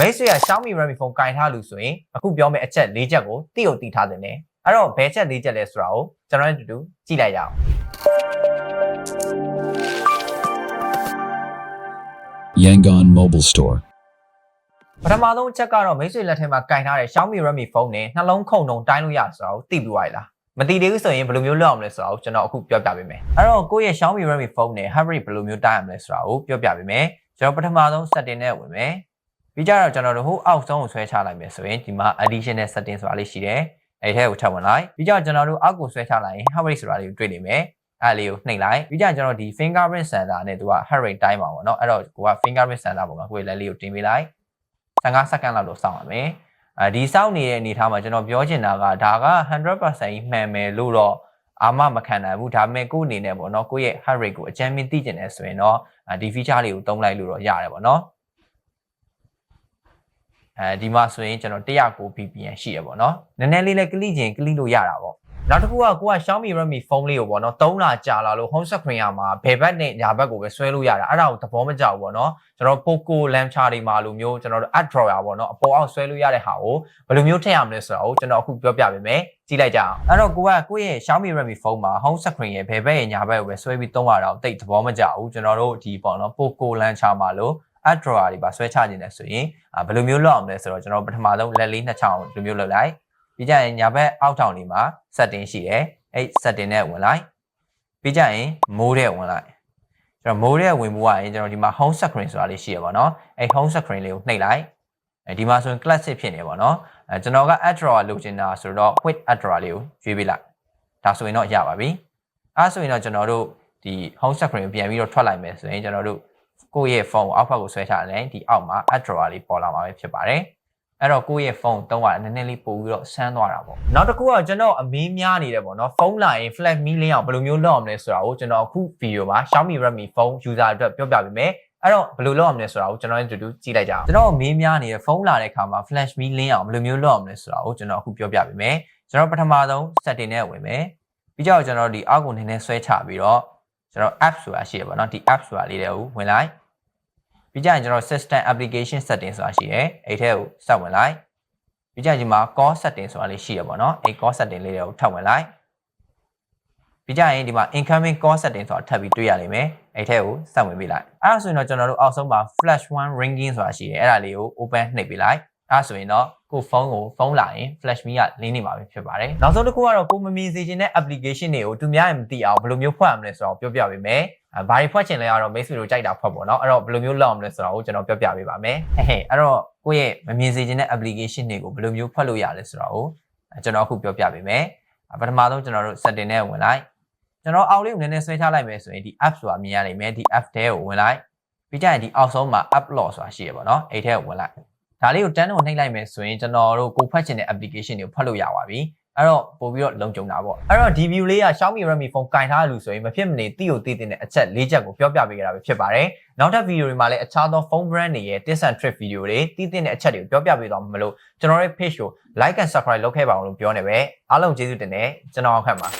မိတ်ဆွေက Xiaomi Redmi phone ကင်ထားလို့ဆိုရင်အခုပြောမယ့်အချက်၄ချက်ကိုတိကိုတိထားတင်တယ်အဲ့တော့ဘယ်ချက်၄ချက်လဲဆိုတာကိုကျွန်တော်တို့အတူတူကြည့်လိုက်ရအောင် Yangon Mobile Store. ပထမဆုံးအချက်ကတော့မိတ်ဆွေလက်ထဲမှာကင်ထားတဲ့ Xiaomi Redmi phone နဲ့နှလုံးခုန်တုံတိုင်းလို့ရဆိုတာကိုသိပြီးသွားပြီလားမသိသေးဘူးဆိုရင်ဘယ်လိုမျိုးလုပ်အောင်လဲဆိုတာကိုကျွန်တော်အခုပြောပြပေးမယ်အဲ့တော့ကိုယ့်ရဲ့ Xiaomi Redmi phone နဲ့ heart rate ဘယ်လိုမျိုးတိုင်းအောင်လဲဆိုတာကိုပြောပြပေးမယ်ကျွန်တော်ပထမဆုံး setting နဲ့ဝင်မယ် ပြီးကြတော့ကျွန်တော်တို့ဟိုအောက်ဆုံးကိုဆွဲချလိုက်မယ်ဆိုရင်ဒီမှာ additional setting ဆိုတာလေးရှိတယ်အဲ့ထဲကိုထပ်ဝင်လိုက်ပြီးကြတော့ကျွန်တော်တို့အောက်ကိုဆွဲချလိုက်ရင် heart rate ဆိုတာလေးကိုတွေ့နေမယ်အဲ့လေးကိုနှိပ်လိုက်ပြီးကြကျွန်တော်ဒီ fingerprint sensor နဲ့သူက heart rate တိုင်းပါပေါ့နော်အဲ့တော့ကိုက fingerprint sensor ပေါ်မှာကိုယ့်ရဲ့လက်လေးကိုတင်ပေးလိုက်15စက္ကန့်လောက်လို့စောင့်ရမယ်အဲဒီစောင့်နေတဲ့အနေအထားမှာကျွန်တော်ပြောချင်တာကဒါက100%ကြီးမှန်မယ်လို့တော့အာမမခံနိုင်ဘူးဒါပေမဲ့ကိုယ့်အနေနဲ့ပေါ့နော်ကိုယ့်ရဲ့ heart rate ကိုအကြမ်းမြင့်သိကျင်တယ်ဆိုရင်တော့ဒီ feature လေးကိုသုံးလိုက်လို့တော့ရတယ်ပေါ့နော် အဲဒီမှာဆိုရင်ကျွန်တော်109 ppm ရှိရပေါ့နော်နည်းနည်းလေးလည်းကလိချင်းကလိလို့ရတာပေါ့နောက်တစ်ခုကကိုက Xiaomi Redmi phone လေးကိုပေါ့နော်3လကြာလာလို့ home screen ရမှာဘယ်ဘက်နဲ့ညာဘက်ကိုပဲဆွဲလို့ရတာအဲ့ဒါကိုသဘောမကျဘူးပေါ့နော်ကျွန်တော် Poco Launcher တွေမှာလိုမျိုးကျွန်တော်တို့ App Drawer ပေါ့နော်အပေါ်အောက်ဆွဲလို့ရတဲ့ဟာကိုဘယ်လိုမျိုးထည့်ရမလဲဆိုတာကိုကျွန်တော်အခုပြောပြပေးမယ်ကြည့်လိုက်ကြအောင်အဲ့တော့ကိုကကိုယ့်ရဲ့ Xiaomi Redmi phone မှာ home screen ရဲ့ဘယ်ဘက်ရဲ့ညာဘက်ကိုပဲဆွဲပြီးသုံးရတာကိုတိတ်သဘောမကျဘူးကျွန်တော်တို့ဒီပေါ့နော် Poco Launcher မှာလို့ app drawer တွေပါဆွဲချနေတယ်ဆိုရင်ဘယ်လိုမျိုးလုပ်အောင်လဲဆိုတော့ကျွန်တော်ပထမဆုံးလက်လေးနှစ်ချောင်းဒီလိုမျိုးလုပ်လိုက်ပြီးကြရင်ညာဘက်အောက်ထောင်လေးမှာ setting ရှိတယ်အဲ့ setting နဲ့ဝင်လိုက်ပြီးကြရင် mode နဲ့ဝင်လိုက်ကျွန်တော် mode နဲ့ဝင်မှုကရင်ကျွန်တော်ဒီမှာ home screen ဆိုတာလေးရှိရပါတော့အဲ့ home screen လေးကိုနှိပ်လိုက်အဲဒီမှာဆိုရင် classic ဖြစ်နေပါတော့အဲကျွန်တော်က app drawer လုပ်ချင်တာဆိုတော့ quick app drawer လေးကိုရွေးပေးလိုက်ဒါဆိုရင်တော့ရပါပြီအဲဆိုရင်တော့ကျွန်တော်တို့ဒီ home screen ကိုပြန်ပြီးတော့ထွက်လိုက်မယ်ဆိုရင်ကျွန်တော်တို့ ကိုယ့်ရဲ့ဖုန်းကိုအောက်ဘက်ကိုဆွဲချလိုက်ဒီအောက်မှာ app drawer လေးပေါ်လာမှာပဲဖြစ်ပါတယ်အဲ့တော့ကိုယ့်ရဲ့ဖုန်းတုံးရနည်းနည်းလေးပို့ပြီးတော့ဆန်းသွားတာပေါ့နောက်တစ်ခုကကျွန်တော်အမင်းများနေတယ်ပေါ့နော်ဖုန်းလာရင် flash me လင်းအောင်ဘယ်လိုမျိုးလုပ်အောင်လဲဆိုတာကိုကျွန်တော်အခုဗီဒီယိုမှာ Xiaomi Redmi phone user အတွက်ပြောပြပေးမယ်အဲ့တော့ဘယ်လိုလုပ်အောင်လဲဆိုတာကိုကျွန်တော်တို့တူတူကြည့်လိုက်ကြအောင်ကျွန်တော်အမင်းများနေတဲ့ဖုန်းလာတဲ့အခါမှာ flash me လင်းအောင်ဘယ်လိုမျိုးလုပ်အောင်လဲဆိုတာကိုကျွန်တော်အခုပြောပြပေးမယ်ကျွန်တော်ပထမဆုံး setting နဲ့ဝင်မယ်ပြီးကြောက်ကျွန်တော်ဒီအောက်ကိုနည်းနည်းဆွဲချပြီးတော့ကျွန်တော် app ဆိုတာရှိရပါတော့ဒီ app ဆိုတာလေးတွေကိုဝင်လိုက် ပြီးကြရင်ကျွန်တော် system application setting ဆိုတာရှိတယ်အဲ့ထဲကိုစက်ဝင်လိုက်ပြီးကြရင်ဒီမှာ call setting ဆိုတာလေးရှိရပါတော့အဲ့ call setting လေးတွေကိုထပ်ဝင်လိုက်ပြီးကြရင်ဒီမှာ incoming call setting ဆိုတာထပ်ပြီးတွေ့ရလိမ့်မယ်အဲ့ထဲကိုစက်ဝင်ပေးလိုက်အဲ့ဒါဆိုရင်တော့ကျွန်တော်တို့အောက်ဆုံးမှာ flash one ringing ဆိုတာရှိတယ်အဲ့ဒါလေးကို open နှိပ်ပေးလိုက်အဲ့ဒါဆိုရင်တော့ကိုဖုန်းကိုဖုန်းလာရင် flash me ကလင်းနေမှာပဲဖြစ်ပါတယ်နောက်ဆုံးတစ်ခုကတော့ကိုမမြင်စေချင်တဲ့ application တွေကိုသူများရင်မသိအောင်ဘယ်လိုမျိုးဖွင့်ရမလဲဆိုတော့ပြောပြပေးမယ်အဲ ဘာတွေဖွင့်ချင်လဲကတော့ mail တို့ကြိုက်တာဖွင့်ပေါ့နော်အဲ့တော့ဘယ်လိုမျိုးလုပ်အောင်လဲဆိုတော့ကျွန်တော်ပြောပြပေးပါမယ်ဟဲ့ဟဲ့အဲ့တော့ကိုယ့်ရဲ့မမြင်စေချင်တဲ့ application တွေကိုဘယ်လိုမျိုးဖွင့်လို့ရလဲဆိုတော့ကျွန်တော်အခုပြောပြပေးမယ်ပထမဆုံးကျွန်တော်တို့ setting နဲ့ဝင်လိုက်ကျွန်တော်အောက်လေးကိုနည်းနည်းဆွဲချလိုက်မယ်ဆိုရင်ဒီ app ဆိုတာမြင်ရနိုင်မယ်ဒီ app ထဲကိုဝင်လိုက်ပြီးကြရင်ဒီအောက်ဆုံးမှာ upload ဆိုတာရှိရပါတော့အဲ့ထဲကိုဝင်လိုက်ဒါလေးကိုတန်းကိုနှိပ်လိုက်မယ်ဆိုရင်ကျွန်တော်တို့ကိုဖတ်ချင်တဲ့ application တွေကိုဖတ်လို့ရပါပြီ အဲ့တော့ပို့ပြီးတော့လုံခြုံတာပေါ့အဲ့တော့ဒီ view လေးက Xiaomi Redmi phone ကင်ထားလို့ဆိုရင်မဖြစ်မနေတိကိုတိတဲ့အချက်၄ချက်ကိုပြောပြပေးကြတာပဲဖြစ်ပါတယ်နောက်ထပ် video တွေမှာလည်းအခြားသော phone brand တွေရဲ့ tips and trick video တွေတိတဲ့အချက်တွေကိုပြောပြပေးသွားမှာမလို့ကျွန်တော်ရဲ့ page ကို like and subscribe လုပ်ခဲ့ပါအောင်လို့ပြောနေပဲအားလုံးကျေးဇူးတင်တယ်ကျွန်တော်အောင်ခန့်ပါ